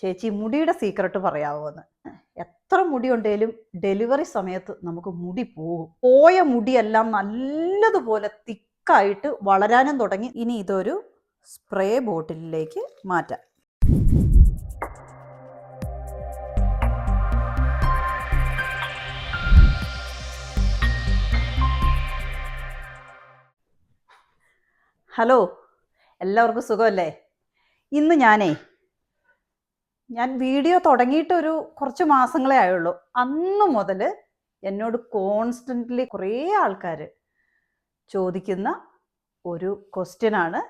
ചേച്ചി മുടിയുടെ സീക്രട്ട് പറയാവോ എന്ന് എത്ര മുടി ഉണ്ടെങ്കിലും ഡെലിവറി സമയത്ത് നമുക്ക് മുടി പോകും. പോയ മുടിയെല്ലാം നല്ലതുപോലെ തിക്കായിട്ട് വളരാനും തുടങ്ങി. ഇനി ഇതൊരു സ്പ്രേ ബോട്ടിലിലേക്ക് മാറ്റാം. ഹലോ എല്ലാവർക്കും സുഖമല്ലേ? ഇന്ന് ഞാനേ ഞാൻ വീഡിയോ തുടങ്ങിയിട്ട് ഒരു കുറച്ച് മാസങ്ങളേ ആയുള്ളൂ. അന്ന് മുതൽ എന്നോട് കോൺസ്റ്റന്റ്ലി കുറേ ആൾക്കാർ ചോദിക്കുന്ന ഒരു ക്വസ്റ്റ്യനാണ്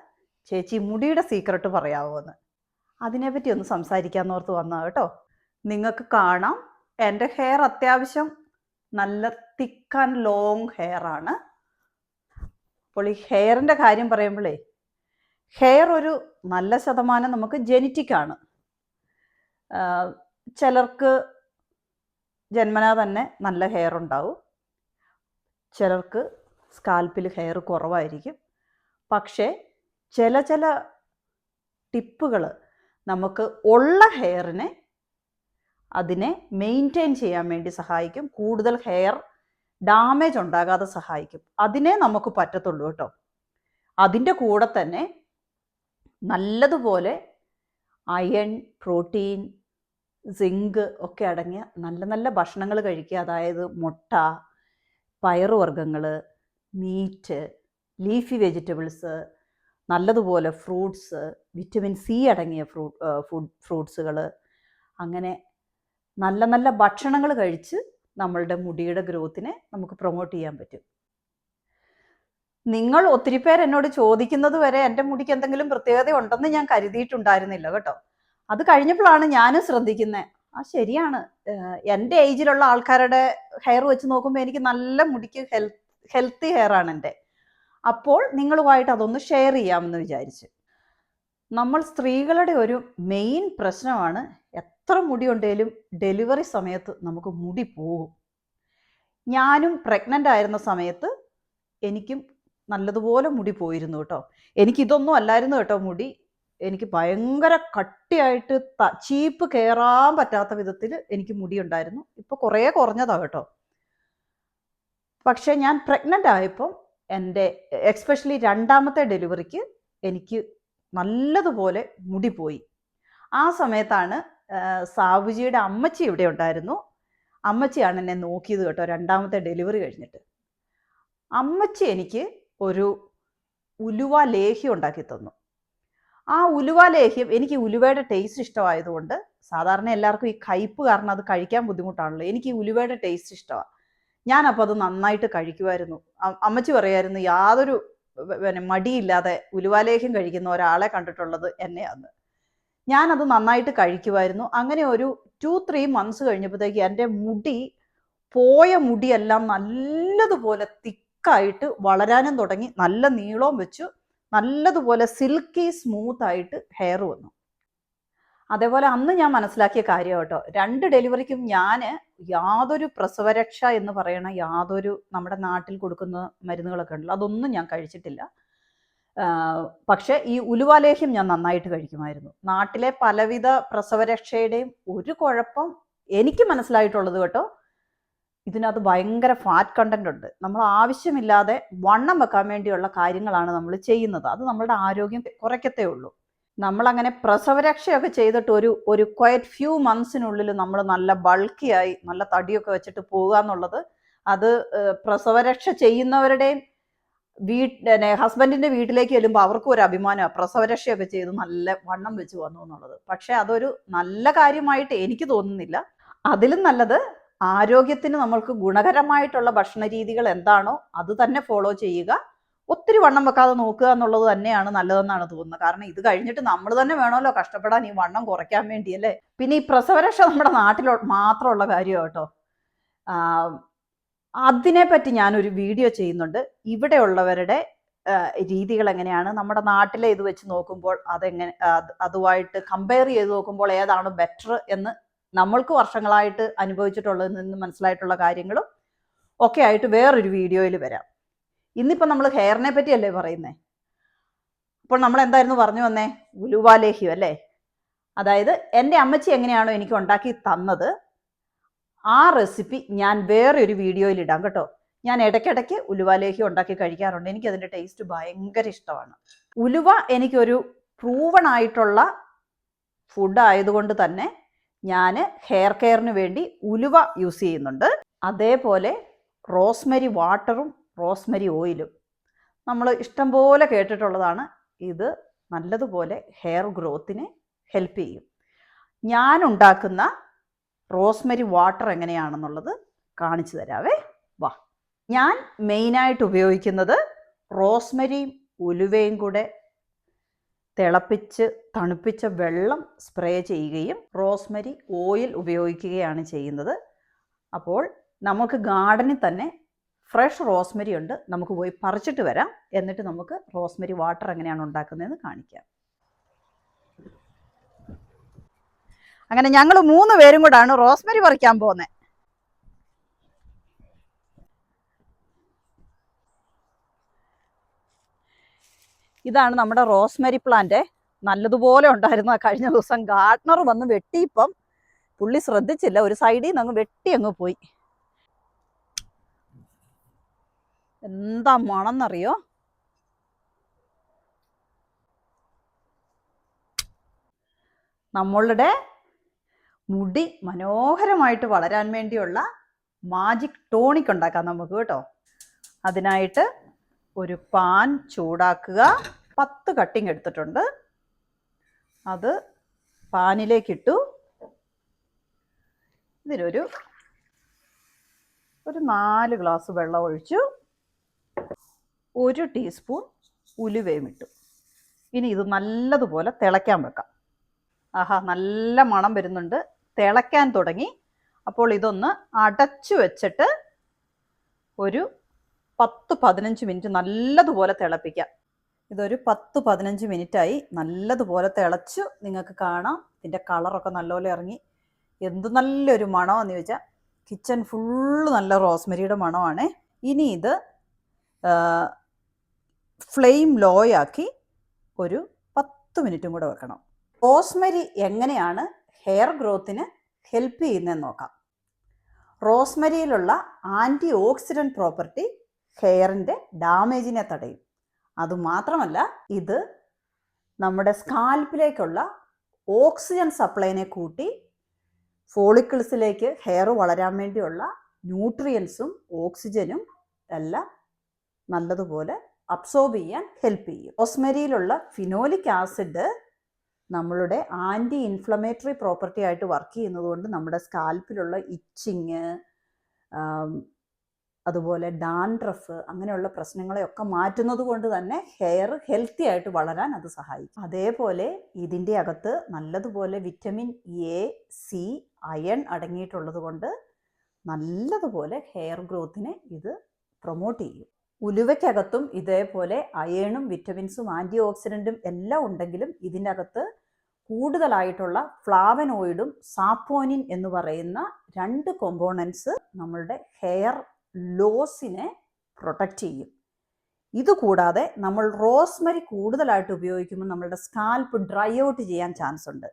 ചേച്ചി മുടിയുടെ സീക്രട്ട് പറയാവോ എന്ന് അതിനെപ്പറ്റി ഒന്ന് സംസാരിക്കാൻ സംസാരിക്കാമെന്നോർത്ത് വന്നത് കേട്ടോ. നിങ്ങൾക്ക് കാണാം എന്റെ ഹെയർ അത്യാവശ്യം നല്ല തിക്ക് ആൻഡ് ലോങ് ഹെയർ ആണ്. അപ്പോൾ ഈ ഹെയറിന്റെ കാര്യം പറയുമ്പോഴേ ഹെയർ ഒരു നല്ല ശതമാനം നമുക്ക് ജെനറ്റിക് ആണ്. ചിലർക്ക് ജന്മനാ തന്നെ നല്ല ഹെയർ ഉണ്ടാവും. ചിലർക്ക് സ്കാൽപ്പിൽ ഹെയർ കുറവായിരിക്കും. പക്ഷേ ചില ചില ടിപ്പുകൾ നമുക്ക് ഉള്ള ഹെയറിനെ അതിനെ മെയിന്റെയിൻ ചെയ്യാൻ വേണ്ടി സഹായിക്കും. കൂടുതൽ ഹെയർ ഡാമേജ് ഉണ്ടാകാതെ സഹായിക്കും. അതിനെ നമുക്ക് പറ്റത്തുള്ളൂ കേട്ടോ. അതിന്റെ കൂടെ തന്നെ നല്ലതുപോലെ അയൺ പ്രോട്ടീൻ സിങ്ക് ഒക്കെ അടങ്ങിയ നല്ല നല്ല ഭക്ഷണങ്ങൾ കഴിക്കുക. അതായത് മുട്ട പയറുവർഗങ്ങൾ മീറ്റ് ലീഫി വെജിറ്റബിൾസ് നല്ലതുപോലെ ഫ്രൂട്ട്സ് വിറ്റമിൻ സി അടങ്ങിയ ഫ്രൂട്ട് ഫുഡ് ഫ്രൂട്ട്സുകൾ അങ്ങനെ നല്ല നല്ല ഭക്ഷണങ്ങൾ കഴിച്ച് നമ്മളുടെ മുടിയുടെ ഗ്രോത്തിനെ നമുക്ക് പ്രൊമോട്ട് ചെയ്യാൻ പറ്റും. നിങ്ങൾ ഒത്തിരി പേർ എന്നോട് ചോദിക്കുന്നത് വരെ എന്റെ മുടിക്ക് എന്തെങ്കിലും പ്രത്യേകത ഉണ്ടെന്ന് ഞാൻ കരുതിയിട്ടുണ്ടായിരുന്നില്ല കേട്ടോ. അത് കഴിഞ്ഞപ്പോഴാണ് ഞാനും ശ്രദ്ധിക്കുന്നത് ആ ശരിയാണ്. എന്റെ ഏജിലുള്ള ആൾക്കാരുടെ ഹെയർ വെച്ച് നോക്കുമ്പോൾ എനിക്ക് നല്ല മുടിക്ക് ഹെൽത്ത് ഹെൽത്തി ഹെയർ ആണ് എന്റെ. അപ്പോൾ നിങ്ങളുമായിട്ട് അതൊന്ന് ഷെയർ ചെയ്യാമെന്ന് വിചാരിച്ചു. നമ്മൾ സ്ത്രീകളുടെ ഒരു മെയിൻ പ്രശ്നമാണ് എത്ര മുടി ഉണ്ടെങ്കിലും ഡെലിവറി സമയത്ത് നമുക്ക് മുടി പോകും. ഞാനും പ്രഗ്നന്റ് ആയിരുന്ന സമയത്ത് എനിക്കും നല്ലതുപോലെ മുടി പോയിരുന്നു കേട്ടോ. എനിക്കിതൊന്നും അല്ലായിരുന്നു കേട്ടോ മുടി. എനിക്ക് ഭയങ്കര കട്ടിയായിട്ട് ചീപ്പ് കയറാൻ പറ്റാത്ത വിധത്തിൽ എനിക്ക് മുടി ഉണ്ടായിരുന്നു ഇപ്പോൾ കുറേ കുറഞ്ഞതാണ് കേട്ടോ. പക്ഷേ ഞാൻ പ്രഗ്നന്റ് ആയപ്പം എന്റെ എക്സ്പെഷ്യലി രണ്ടാമത്തെ ഡെലിവറിക്ക് എനിക്ക് നല്ലതുപോലെ മുടി പോയി. ആ സമയത്താണ് സാവുജിയുടെ അമ്മച്ചി ഇവിടെ ഉണ്ടായിരുന്നു. അമ്മച്ചിയാണ് എന്നെ നോക്കിയത് കേട്ടോ രണ്ടാമത്തെ ഡെലിവറി കഴിഞ്ഞിട്ട്. അമ്മച്ചി എനിക്ക് ഒരു ഉലുവ ലേഹ്യം ഉണ്ടാക്കി തന്നു. ആ ഉലുവ ലേഹ്യം എനിക്ക് ഉലുവയുടെ ടേസ്റ്റ് ഇഷ്ടമായതുകൊണ്ട് സാധാരണ എല്ലാവർക്കും ഈ കയ്പ്പ് കാരണം അത് കഴിക്കാൻ ബുദ്ധിമുട്ടാണല്ലോ. എനിക്ക് ഈ ഉലുവയുടെ ടേസ്റ്റ് ഇഷ്ടമാണ് ഞാനപ്പോൾ അത് നന്നായിട്ട് കഴിക്കുമായിരുന്നു അമ്മച്ചി പറയായിരുന്നു യാതൊരു പിന്നെ മടിയില്ലാതെ ഉലുവാലേഹ്യം കഴിക്കുന്ന ഒരാളെ കണ്ടിട്ടുള്ളത് എന്നെയാണ് ഞാനത് നന്നായിട്ട് കഴിക്കുമായിരുന്നു അങ്ങനെ ഒരു ടു ത്രീ മന്ത്സ് കഴിഞ്ഞപ്പോഴത്തേക്ക് എന്റെ മുടി പോയ മുടിയെല്ലാം നല്ലതുപോലെ തിക്കായിട്ട് വളരാനും തുടങ്ങി. നല്ല നീളവും വെച്ചു. നല്ലതുപോലെ സിൽക്കി സ്മൂത്ത് ആയിട്ട് ഹെയർ വന്നു. അതേപോലെ അന്ന് ഞാൻ മനസ്സിലാക്കിയ കാര്യം കേട്ടോ രണ്ട് ഡെലിവറിക്കും ഞാൻ യാതൊരു പ്രസവരക്ഷ എന്ന് പറയണ യാതൊരു നമ്മുടെ നാട്ടിൽ കൊടുക്കുന്ന മരുന്നുകളൊക്കെ ഉണ്ടല്ലോ അതൊന്നും ഞാൻ കഴിച്ചിട്ടില്ല. പക്ഷെ ഈ ഉലുവാലേഹ്യം ഞാൻ നന്നായിട്ട് കഴിക്കുമായിരുന്നു. നാട്ടിലെ പലവിധ പ്രസവരക്ഷയുടെയും ഒരു കുഴപ്പം എനിക്ക് മനസ്സിലായിട്ടുള്ളത് കേട്ടോ ഇതിനകത്ത് ഭയങ്കര ഫാറ്റ് കണ്ടന്റ് ഉണ്ട്. നമ്മൾ ആവശ്യമില്ലാതെ വണ്ണം വെക്കാൻ വേണ്ടിയുള്ള കാര്യങ്ങളാണ് നമ്മൾ ചെയ്യുന്നത്. അത് നമ്മളുടെ ആരോഗ്യം കുറയ്ക്കത്തേ ഉള്ളൂ. നമ്മളങ്ങനെ പ്രസവരക്ഷയൊക്കെ ചെയ്തിട്ട് ഒരു ഒരു ക്വയറ്റ് ഫ്യൂ മന്ത്സിനുള്ളിൽ നമ്മൾ നല്ല ബൾക്കിയായി നല്ല തടിയൊക്കെ വെച്ചിട്ട് പോകുക എന്നുള്ളത് അത് പ്രസവരക്ഷ ചെയ്യുന്നവരുടെയും വീട്ട് ഹസ്ബൻഡിന്റെ വീട്ടിലേക്ക് ചെല്ലുമ്പോൾ അവർക്കും ഒരു അഭിമാനമാണ് പ്രസവരക്ഷയൊക്കെ ചെയ്ത് നല്ല വണ്ണം വെച്ച് വന്നു എന്നുള്ളത്. പക്ഷെ അതൊരു നല്ല കാര്യമായിട്ട് എനിക്ക് തോന്നുന്നില്ല. അതിലും നല്ലത് ആരോഗ്യത്തിന് നമ്മൾക്ക് ഗുണകരമായിട്ടുള്ള ഭക്ഷണ രീതികൾ എന്താണോ അത് തന്നെ ഫോളോ ചെയ്യുക. ഒത്തിരി വണ്ണം വെക്കാതെ നോക്കുക എന്നുള്ളത് തന്നെയാണ് നല്ലതെന്നാണ് തോന്നുന്നത്. കാരണം ഇത് കഴിഞ്ഞിട്ട് നമ്മൾ തന്നെ വേണമല്ലോ കഷ്ടപ്പെടാൻ ഈ വണ്ണം കുറയ്ക്കാൻ വേണ്ടി അല്ലേ? പിന്നെ ഈ പ്രസവരക്ഷ നമ്മുടെ നാട്ടിൽ മാത്രമുള്ള കാര്യമാണ് കേട്ടോ അതിനെപ്പറ്റി ഞാനൊരു വീഡിയോ ചെയ്യുന്നുണ്ട്. ഇവിടെയുള്ളവരുടെ രീതികൾ എങ്ങനെയാണ്? നമ്മുടെ നാട്ടിലെ ഇത് വെച്ച് നോക്കുമ്പോൾ അതെങ്ങനെ അത് അതുമായിട്ട് കമ്പയർ ചെയ്ത് നോക്കുമ്പോൾ ഏതാണ് ബെറ്റർ എന്ന് നമ്മൾക്ക് വർഷങ്ങളായിട്ട് അനുഭവിച്ചിട്ടുള്ളതിൽ നിന്ന് മനസ്സിലായിട്ടുള്ള കാര്യങ്ങളും ഒക്കെ ആയിട്ട് വേറൊരു വീഡിയോയിൽ വരാം. ഇന്നിപ്പോൾ നമ്മൾ ഹെയറിനെ പറ്റിയല്ലേ പറയുന്നേ? അപ്പോൾ നമ്മൾ എന്തായിരുന്നു പറഞ്ഞു വന്നേ? ഉലുവാലേഹ്യം അല്ലേ? അതായത് എന്റെ അമ്മച്ചി എങ്ങനെയാണോ എനിക്ക് ഉണ്ടാക്കി തന്നത് ആ റെസിപ്പി ഞാൻ വേറെ ഒരു വീഡിയോയിൽ ഇടാം കേട്ടോ. ഞാൻ ഇടയ്ക്കിടയ്ക്ക് ഉലുവാലേഹ്യം ഉണ്ടാക്കി കഴിക്കാറുണ്ട്. എനിക്ക് അതിന്റെ ടേസ്റ്റ് ഭയങ്കര ഇഷ്ടമാണ്. ഉലുവ എനിക്കൊരു പ്രൂവൺ ആയിട്ടുള്ള ഫുഡ് ആയതുകൊണ്ട് തന്നെ ഞാൻ ഹെയർ കെയറിന് വേണ്ടി ഉലുവ യൂസ് ചെയ്യുന്നുണ്ട്. അതേപോലെ റോസ്മരി വാട്ടറും റോസ്മരി ഓയിലും നമ്മൾ ഇഷ്ടം പോലെ കേട്ടിട്ടുള്ളതാണ്. ഇത് നല്ലതുപോലെ ഹെയർ ഗ്രോത്തിനെ ഹെൽപ്പ് ചെയ്യും. ഞാൻ ഉണ്ടാക്കുന്ന റോസ്മരി വാട്ടർ എങ്ങനെയാണെന്നുള്ളത് കാണിച്ചു തരാവേ. വാ. ഞാൻ മെയിനായിട്ട് ഉപയോഗിക്കുന്നത് റോസ്മരിയും ഉലുവയും കൂടെ തിളപ്പിച്ച് തണുപ്പിച്ച വെള്ളം സ്പ്രേ ചെയ്യുകയും റോസ്മരി ഓയിൽ ഉപയോഗിക്കുകയാണ് ചെയ്യുന്നത്. അപ്പോൾ നമുക്ക് ഗാർഡനിൽ തന്നെ ഫ്രഷ് റോസ്മരി ഉണ്ട്. നമുക്ക് പോയി പറിച്ചിട്ട് വരാം. എന്നിട്ട് നമുക്ക് റോസ്മരി വാട്ടർ എങ്ങനെയാണ് ഉണ്ടാക്കുന്നതെന്ന് കാണിക്കാം. അങ്ങനെ ഞങ്ങൾ മൂന്ന് പേരും കൂടാണ് റോസ്മരി പറിക്കാൻ പോകുന്നത് ഇതാണ് നമ്മുടെ റോസ്മരി പ്ലാന്റ്. നല്ലതുപോലെ ഉണ്ടായിരുന്നു കഴിഞ്ഞ ദിവസം. ഗാർഡനർ വന്ന് വെട്ടിയിപ്പം പുള്ളി ശ്രദ്ധിച്ചില്ല. ഒരു സൈഡിൽ നിന്ന് അങ്ങ് വെട്ടി അങ്ങ് പോയി. എന്താ മണമെന്നറിയോ നമ്മളുടെ മുടി മനോഹരമായിട്ട് വളരാൻ വേണ്ടിയുള്ള മാജിക് ടോണിക് ഉണ്ടാക്കാം നമുക്ക് കേട്ടോ. അതിനായിട്ട് ഒരു പാൻ ചൂടാക്കുക. പത്ത് കട്ടിങ് എടുത്തിട്ടുണ്ട്. അത് പാനിലേക്കിട്ടു. ഇതിനൊരു ഒരു നാല് ഗ്ലാസ് വെള്ളം ഒഴിച്ചു. ഒരു ടീസ്പൂൺ ഉലുവയും ഇട്ടു. ഇനി ഇത് നല്ലതുപോലെ തിളയ്ക്കാൻ വെക്കാം. ആഹാ നല്ല മണം വരുന്നുണ്ട്. തിളയ്ക്കാൻ തുടങ്ങി. അപ്പോൾ ഇതൊന്ന് അടച്ചു വെച്ചിട്ട് ഒരു പത്ത് പതിനഞ്ച് മിനിറ്റ് നല്ലതുപോലെ തിളപ്പിക്കാം. ഇതൊരു പത്ത് പതിനഞ്ച് മിനിറ്റായി നല്ലതുപോലെ തിളച്ചു നിങ്ങൾക്ക് കാണാം. ഇതിന്റെ കളറൊക്കെ നല്ലപോലെ ഇറങ്ങി. എന്ത് നല്ലൊരു മണമാണെന്ന് ചോദിച്ചാൽ കിച്ചൺ ഫുള്ള് നല്ല റോസ്മരിയുടെ മണമാണ്. ഇനി ഇത് ഫ്ലെയിം ലോ ആക്കി ഒരു പത്ത് മിനിറ്റും കൂടെ വെക്കണം. റോസ്മരി എങ്ങനെയാണ് ഹെയർ ഗ്രോത്തിന് ഹെൽപ്പ് ചെയ്യുന്നതെന്ന് നോക്കാം. റോസ്മരിയിലുള്ള ആന്റി ഓക്സിഡന്റ് പ്രോപ്പർട്ടി ഹെയറിന്റെ ഡാമേജിനെ തടയും. അതുമാത്രമല്ല ഇത് നമ്മുടെ സ്കാൽപ്പിലേക്കുള്ള ഓക്സിജൻ സപ്ലൈനെ കൂട്ടി ഫോളിക്കിൾസിലേക്ക് ഹെയർ വളരാൻ വേണ്ടിയുള്ള ന്യൂട്രിയൻസും ഓക്സിജനും എല്ലാം നല്ലതുപോലെ അബ്സോർബ് ചെയ്യാൻ ഹെൽപ്പ് ചെയ്യും. ഓസ്മരിയിലുള്ള ഫിനോലിക് ആസിഡ് നമ്മളുടെ ആന്റി ഇൻഫ്ലമേറ്ററി പ്രോപ്പർട്ടി ആയിട്ട് വർക്ക് ചെയ്യുന്നതുകൊണ്ട് നമ്മുടെ സ്കാൽപ്പിലുള്ള ഇച്ചിങ് അതുപോലെ ഡാൻഡ്രഫ് അങ്ങനെയുള്ള പ്രശ്നങ്ങളെയൊക്കെ മാറ്റുന്നത് കൊണ്ട് തന്നെ ഹെയർ ഹെൽത്തി ആയിട്ട് വളരാൻ അത് സഹായിക്കും. അതേപോലെ ഇതിന്റെ അകത്ത് നല്ലതുപോലെ വിറ്റമിൻ എ സി അയൺ അടങ്ങിയിട്ടുള്ളത് കൊണ്ട് നല്ലതുപോലെ ഹെയർ ഗ്രോത്തിനെ ഇത് പ്രൊമോട്ട് ചെയ്യും. ഉലുവയ്ക്കകത്തും ഇതേപോലെ അയേണും വിറ്റമിൻസും ആന്റി ഓക്സിഡന്റും എല്ലാം ഉണ്ടെങ്കിലും ഇതിന്റെ അകത്ത് കൂടുതലായിട്ടുള്ള ഫ്ലാവനോയിഡും സാപ്പോനിൻ എന്ന് പറയുന്ന രണ്ട് കോമ്പോണൻസ് നമ്മളുടെ ഹെയർ ലോസിനെ പ്രൊട്ടക്റ്റ് ചെയ്യും. ഇതുകൂടാതെ നമ്മൾ റോസ്മരി കൂടുതലായിട്ട് ഉപയോഗിക്കുമ്പോൾ നമ്മളുടെ സ്കാൽപ്പ് ഡ്രൈ ഔട്ട് ചെയ്യാൻ ചാൻസ് ഉണ്ട്.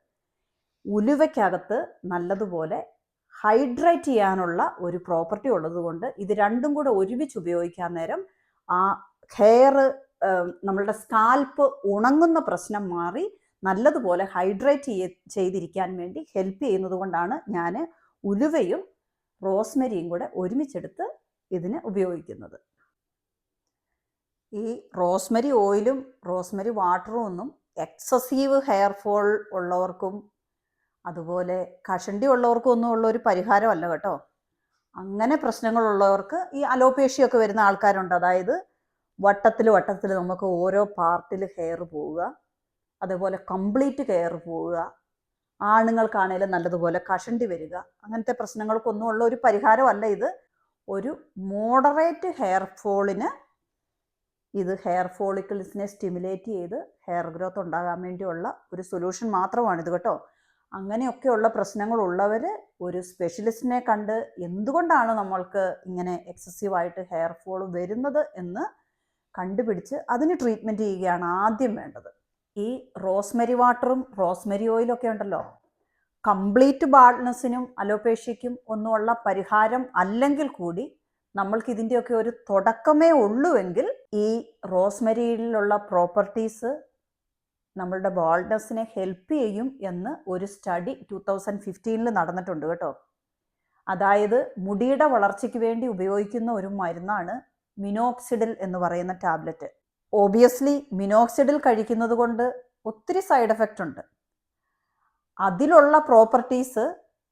ഉലുവയ്ക്കകത്ത് നല്ലതുപോലെ ഹൈഡ്രേറ്റ് ചെയ്യാനുള്ള ഒരു പ്രോപ്പർട്ടി ഉള്ളതുകൊണ്ട് ഇത് രണ്ടും കൂടെ ഒരുമിച്ച് ഉപയോഗിക്കാൻ നേരം ആ ഹെയർ നമ്മളുടെ സ്കാൽപ്പ് ഉണങ്ങുന്ന പ്രശ്നം മാറി നല്ലതുപോലെ ഹൈഡ്രേറ്റ് ചെയ്തിരിക്കാൻ വേണ്ടി ഹെൽപ്പ് ചെയ്യുന്നത് കൊണ്ടാണ് ഞാൻ ഉലുവയും റോസ്മരിയും കൂടെ ഒരുമിച്ചെടുത്ത് ഇതിന് ഉപയോഗിക്കുന്നത്. ഈ റോസ്മരി ഓയിലും റോസ്മരി വാട്ടറും ഒന്നും എക്സസീവ് ഹെയർ ഫോൾ ഉള്ളവർക്കും അതുപോലെ കഷണ്ടി ഉള്ളവർക്കും ഒന്നും ഉള്ള ഒരു പരിഹാരമല്ല കേട്ടോ. അങ്ങനെ പ്രശ്നങ്ങളുള്ളവർക്ക് ഈ അലോപേഷ്യൊക്കെ വരുന്ന ആൾക്കാരുണ്ട്. അതായത് വട്ടത്തിൽ വട്ടത്തിൽ നമുക്ക് ഓരോ പാർട്ടിൽ ഹെയർ പോവുക അതേപോലെ കംപ്ലീറ്റ് ഹെയർ പോവുക ആണുങ്ങൾക്കാണേലും നല്ലതുപോലെ കഷണ്ടി വരിക അങ്ങനത്തെ പ്രശ്നങ്ങൾക്കൊന്നും ഉള്ള ഒരു പരിഹാരമല്ല ഇത്. ഒരു മോഡറേറ്റ് ഹെയർ ഫോളിന് ഇത് ഹെയർ ഫോളിക്കിൾസിനെ സ്റ്റിമുലേറ്റ് ചെയ്ത് ഹെയർ ഗ്രോത്ത് ഉണ്ടാകാൻ വേണ്ടിയുള്ള ഒരു സൊല്യൂഷൻ മാത്രമാണിത് കേട്ടോ. അങ്ങനെയൊക്കെയുള്ള പ്രശ്നങ്ങളുള്ളവർ ഒരു സ്പെഷ്യലിസ്റ്റിനെ കണ്ട് എന്തുകൊണ്ടാണ് നമ്മൾക്ക് ഇങ്ങനെ എക്സസീവായിട്ട് ഹെയർ ഫോൾ വരുന്നത് എന്ന് കണ്ടുപിടിച്ച് അതിന് ട്രീറ്റ്മെന്റ് ചെയ്യുകയാണ് ആദ്യം വേണ്ടത്. ഈ റോസ്മെരി വാട്ടറും റോസ്മെരി ഓയിലും ഒക്കെ ഉണ്ടല്ലോ. കംപ്ലീറ്റ് ബാൾനെസ്സിനും അലോപേഷ്യയ്ക്കും ഒന്നുമുള്ള പരിഹാരം അല്ലെങ്കിൽ കൂടി നമ്മൾക്ക് ഇതിന്റെയൊക്കെ ഒരു തുടക്കമേ ഉള്ളൂവെങ്കിൽ ഈ റോസ്മെരിയിലുള്ള പ്രോപ്പർട്ടീസ് നമ്മളുടെ ബാൾഡസിനെ ഹെൽപ്പ് ചെയ്യും എന്ന് ഒരു സ്റ്റഡി ടു തൗസൻഡ് ഫിഫ്റ്റീനിൽ നടന്നിട്ടുണ്ട് കേട്ടോ. അതായത് മുടിയുടെ വളർച്ചയ്ക്ക് വേണ്ടി ഉപയോഗിക്കുന്ന ഒരു മരുന്നാണ് മിനോക്സിഡിൽ എന്ന് പറയുന്ന ടാബ്ലറ്റ് ഓബിയസ്ലി മിനോക്സിഡിൽ കഴിക്കുന്നത് കൊണ്ട് ഒത്തിരി സൈഡ് എഫക്റ്റ് ഉണ്ട്. അതിലുള്ള പ്രോപ്പർട്ടീസ്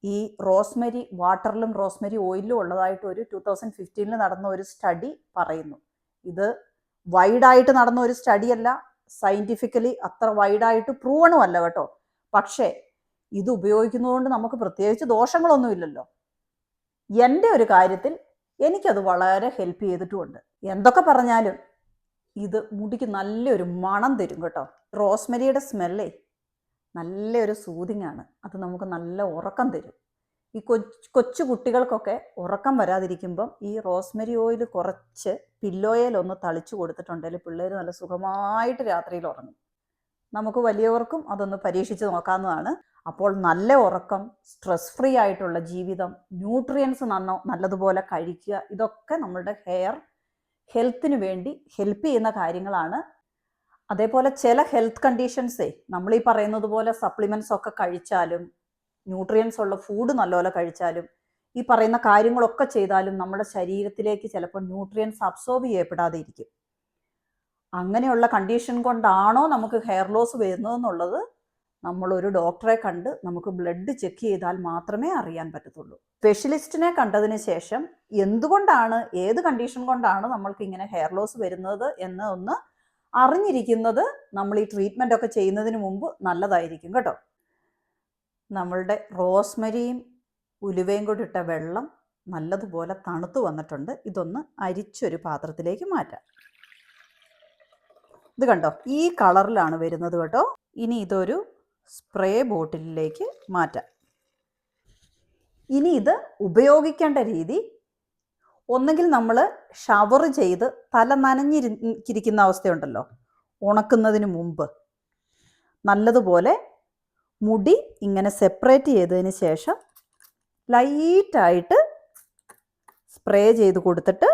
ഈ റോസ്മെരി വാട്ടറിലും റോസ്മെരി ഓയിലും ഉള്ളതായിട്ട് ഒരു ടു തൗസൻഡ് ഫിഫ്റ്റീനിൽ നടന്ന ഒരു സ്റ്റഡി പറയുന്നു. ഇത് വൈഡായിട്ട് നടന്ന ഒരു സ്റ്റഡിയല്ല സയന്റിഫിക്കലി അത്ര വൈഡായിട്ട് പ്രൂവണും അല്ല കേട്ടോ. പക്ഷേ ഇത് ഉപയോഗിക്കുന്നതുകൊണ്ട് നമുക്ക് പ്രത്യേകിച്ച് ദോഷങ്ങളൊന്നുമില്ലല്ലോ എന്റെ ഒരു കാര്യത്തിൽ എനിക്കത് വളരെ ഹെൽപ്പ് ചെയ്തിട്ടുമുണ്ട്. എന്തൊക്കെ പറഞ്ഞാലും ഇത് മുടിക്ക് നല്ലൊരു മണം തരും കേട്ടോ. റോസ്മെരിയുടെ സ്മെല്ലേ. നല്ലൊരു സൂതിങ് ആണ് അത് നമുക്ക് നല്ല ഉറക്കം തരും. ഈ കൊച്ചു കൊച്ചു കുട്ടികൾക്കൊക്കെ ഉറക്കം വരാതിരിക്കുമ്പം ഈ റോസ്മെരി ഓയിൽ കുറച്ച് പില്ലോയിലൊന്ന് തളിച്ചു കൊടുത്തിട്ടുണ്ടെങ്കിൽ പിള്ളേർ നല്ല സുഖമായിട്ട് രാത്രിയിൽ ഉറങ്ങും. നമുക്ക് വലിയവർക്കും അതൊന്ന് പരീക്ഷിച്ച് നോക്കാവുന്നതാണ്. അപ്പോൾ നല്ല ഉറക്കം സ്ട്രെസ് ഫ്രീ ആയിട്ടുള്ള ജീവിതം ന്യൂട്രിയൻസ് നന്ന നല്ലതുപോലെ കഴിക്കുക ഇതൊക്കെ നമ്മളുടെ ഹെയർ ഹെൽത്തിന് വേണ്ടി ഹെൽപ്പ് ചെയ്യുന്ന കാര്യങ്ങളാണ് അതേപോലെ ചില ഹെൽത്ത് കണ്ടീഷൻസേ നമ്മൾ ഈ പറയുന്നത് പോലെ സപ്ലിമെന്റ്സ് ഒക്കെ കഴിച്ചാലും ന്യൂട്രിയൻസ് ഉള്ള ഫുഡ് നല്ലപോലെ കഴിച്ചാലും ഈ പറയുന്ന കാര്യങ്ങളൊക്കെ ചെയ്താലും നമ്മുടെ ശരീരത്തിലേക്ക് ചിലപ്പോൾ ന്യൂട്രിയൻസ് അബ്സോർബ് ചെയ്യപ്പെടാതെ ഇരിക്കും അങ്ങനെയുള്ള കണ്ടീഷൻ കൊണ്ടാണോ നമുക്ക് ഹെയർ ലോസ് വരുന്നതെന്നുള്ളത് നമ്മളൊരു ഡോക്ടറെ കണ്ട് നമുക്ക് ബ്ലഡ് ചെക്ക് ചെയ്താൽ മാത്രമേ അറിയാൻ പറ്റത്തുള്ളൂ. സ്പെഷ്യലിസ്റ്റിനെ കണ്ടതിന് ശേഷം എന്തുകൊണ്ടാണ് ഏത് കണ്ടീഷൻ കൊണ്ടാണ് നമ്മൾക്ക് ഇങ്ങനെ ഹെയർ ലോസ് വരുന്നത് എന്ന് ഒന്ന് അറിഞ്ഞിരിക്കുന്നത് നമ്മൾ ഈ ട്രീറ്റ്മെന്റ് ഒക്കെ ചെയ്യുന്നതിന് മുമ്പ് നല്ലതായിരിക്കും കേട്ടോ. നമ്മളുടെ റോസ്മരിയും ഉലുവയും കൂടി ഇട്ട വെള്ളം നല്ലതുപോലെ തണുത്തു വന്നിട്ടുണ്ട്. ഇതൊന്ന് അരിച്ചൊരു പാത്രത്തിലേക്ക് മാറ്റാം. ഇത് കണ്ടോ? ഈ കളറിലാണ് വരുന്നത് കേട്ടോ. ഇനി ഇതൊരു സ്പ്രേ ബോട്ടിലിലേക്ക് മാറ്റാം. ഇനി ഇത് ഉപയോഗിക്കേണ്ട രീതി ഒന്നുകിൽ നമ്മൾ ഷവർ ചെയ്ത് തല നനഞ്ഞിരിക്കുന്ന അവസ്ഥയുണ്ടല്ലോ. ഉണക്കുന്നതിന് മുമ്പ്. നല്ലതുപോലെ മുടി ഇങ്ങനെ സെപ്പറേറ്റ് ചെയ്തതിന് ശേഷം ലൈറ്റായിട്ട് സ്പ്രേ ചെയ്ത് കൊടുത്തിട്ട്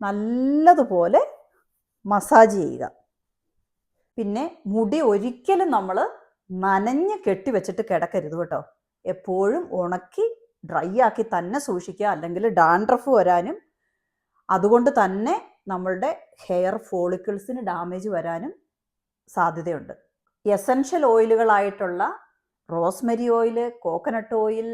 നല്ലതുപോലെ മസാജ് ചെയ്യുക. പിന്നെ മുടി ഒരിക്കലും നമ്മൾ നനഞ്ഞ് കെട്ടിവെച്ചിട്ട് കിടക്കരുത് കേട്ടോ. എപ്പോഴും ഉണക്കി ഡ്രൈ ആക്കി തന്നെ സൂക്ഷിക്കുക. അല്ലെങ്കിൽ ഡാൻഡ്രഫ് വരാനും അതുകൊണ്ട് തന്നെ നമ്മളുടെ ഹെയർ ഫോളിക്കിൾസിന് ഡാമേജ് വരാനും സാധ്യതയുണ്ട്. Essential ഓയിലുകളായിട്ടുള്ള rosemary oil coconut oil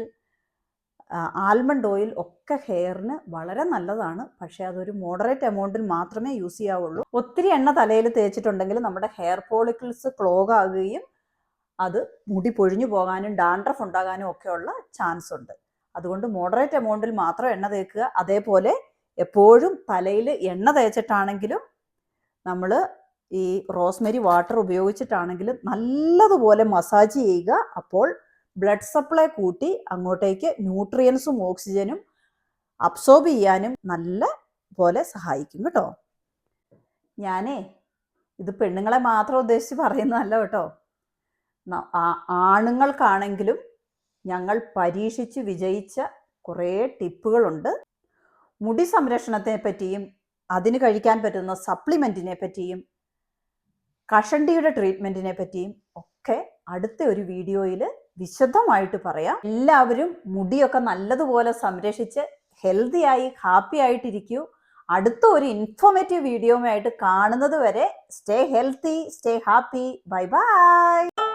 almond oil ഒക്കെ ഹെയറിന് വളരെ നല്ലതാണ്. പക്ഷേ അതൊരു മോഡറേറ്റ് എമൗണ്ടിൽ മാത്രമേ യൂസ് ചെയ്യാവുള്ളൂ. ഒത്തിരി എണ്ണ തലയിൽ തേച്ചിട്ടുണ്ടെങ്കിൽ നമ്മുടെ ഹെയർ ഫോളിക്കിൾസ് ക്ലോഗ് ആകുകയും അത് മുടി പൊഴിഞ്ഞു പോകാനും ഡാൻഡ്രഫ് ഉണ്ടാകാനും ഒക്കെയുള്ള ചാൻസ് ഉണ്ട്. അതുകൊണ്ട് മോഡറേറ്റ് എമൗണ്ടിൽ മാത്രം എണ്ണ തേക്കുക. അതേപോലെ എപ്പോഴും തലയിൽ എണ്ണ തേച്ചിട്ടാണെങ്കിലും നമ്മൾ ഈ റോസ്മെരി വാട്ടർ ഉപയോഗിച്ചിട്ടാണെങ്കിലും നല്ലതുപോലെ മസാജ് ചെയ്യുക. അപ്പോൾ ബ്ലഡ് സപ്ലൈ കൂട്ടി അങ്ങോട്ടേക്ക് ന്യൂട്രിയൻസും ഓക്സിജനും അബ്സോർബ് ചെയ്യാനും നല്ല പോലെ സഹായിക്കും കേട്ടോ. ഞാനേ ഇത് പെണ്ണുങ്ങളെ മാത്രം ഉദ്ദേശിച്ച് പറയുന്നതല്ല കേട്ടോ. ആണുങ്ങൾക്കാണെങ്കിലും ഞങ്ങൾ പരീക്ഷിച്ച് വിജയിച്ച കുറേ ടിപ്പുകളുണ്ട്. മുടി സംരക്ഷണത്തെ പറ്റിയും അതിന് കഴിക്കാൻ പറ്റുന്ന സപ്ലിമെന്റിനെ പറ്റിയും കഷണ്ടിയുടെ ട്രീറ്റ്മെന്റിനെ പറ്റിയും ഒക്കെ അടുത്ത ഒരു വീഡിയോയിൽ വിശദമായിട്ട് പറയാം. എല്ലാവരും മുടിയൊക്കെ നല്ലതുപോലെ സംരക്ഷിച്ച് ഹെൽത്തിയായി ഹാപ്പി ആയിട്ടിരിക്കൂ. അടുത്ത ഒരു ഇൻഫോർമേറ്റീവ് വീഡിയോയുമായിട്ട് കാണുന്നത് വരെ stay healthy stay happy. Bye bye.